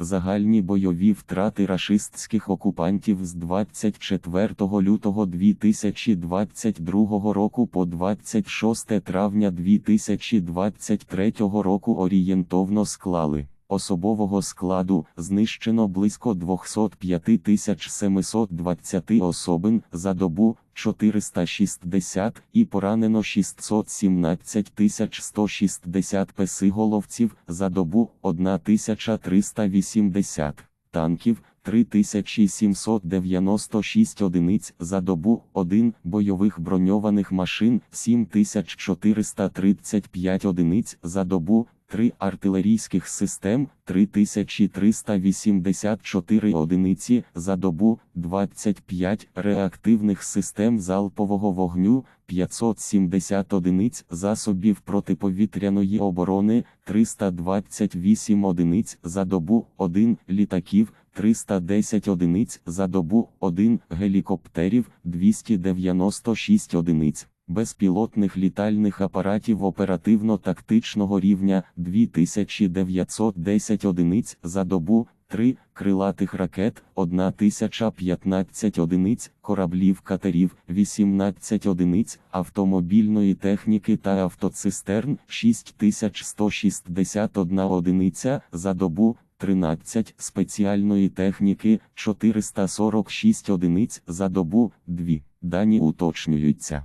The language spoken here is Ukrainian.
Загальні бойові втрати рашистських окупантів з 24 лютого 2022 року по 26 травня 2023 року орієнтовно склали. Особового складу знищено близько 205 720 особин за добу 460 і поранено 617 160 песиголовців за добу 1380 танків. 3796 одиниць за добу, 1 бойових броньованих машин, 7435 одиниць за добу, 3 артилерійських систем, 3384 одиниці за добу, 25 реактивних систем залпового вогню, 570 одиниць засобів протиповітряної оборони, 328 одиниць за добу, 1 літаків, 310 одиниць за добу, 1 гелікоптерів, 296 одиниць. Безпілотних літальних апаратів оперативно-тактичного рівня 2910 одиниць за добу, 3 крилатих ракет, 1015 одиниць, кораблів катерів, 18 одиниць, автомобільної техніки та автоцистерн, 6161 одиниця за добу, 13 спеціальної техніки, 446 одиниць за добу, 2. Дані уточнюються.